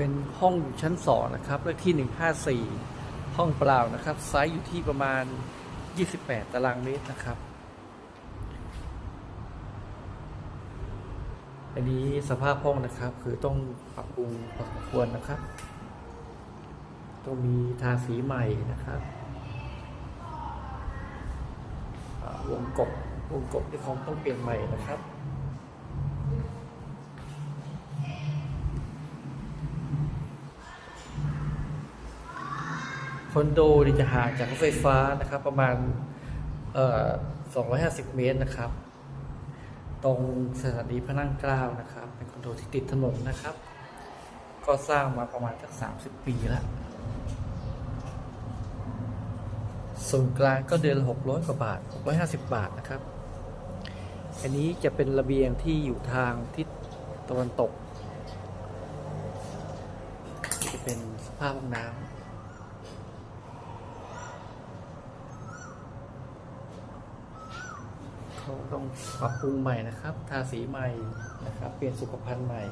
เป็นห้องอยู่ชั้นสองนะครับเลขที่ 154 ห้องเปล่านะครับ ไซส์อยู่ที่ประมาณ 28 ตารางเมตรนะครับ อันนี้สภาพห้องนะครับคือต้องปรับปรุงพอสมควรนะครับ ต้องมีทาสีใหม่นะครับวงกบวงกบที่คงต้องเปลี่ยนใหม่นะครับ คอนโดนี่จะห่างจากรถไฟฟ้านะครับ ประมาณเอ่อ250 เมตรนะครับ ตรงสถานีพระนั่งเกล้านะครับ เป็นคอนโดที่ติดถนนนะครับ ก็สร้างมาประมาณสัก 30 ปีแล้วส่วนกลางก็เดือน600 กว่าบาท 650 บาทนะครับ อันนี้จะเป็นระเบียงที่อยู่ทางทิศตะวันตก จะเป็นสภาพห้องน้ำ เขา ต้องปรับปรุงใหม่นะครับ ทาสีใหม่นะครับ เปลี่ยนสุขภัณฑ์ใหม่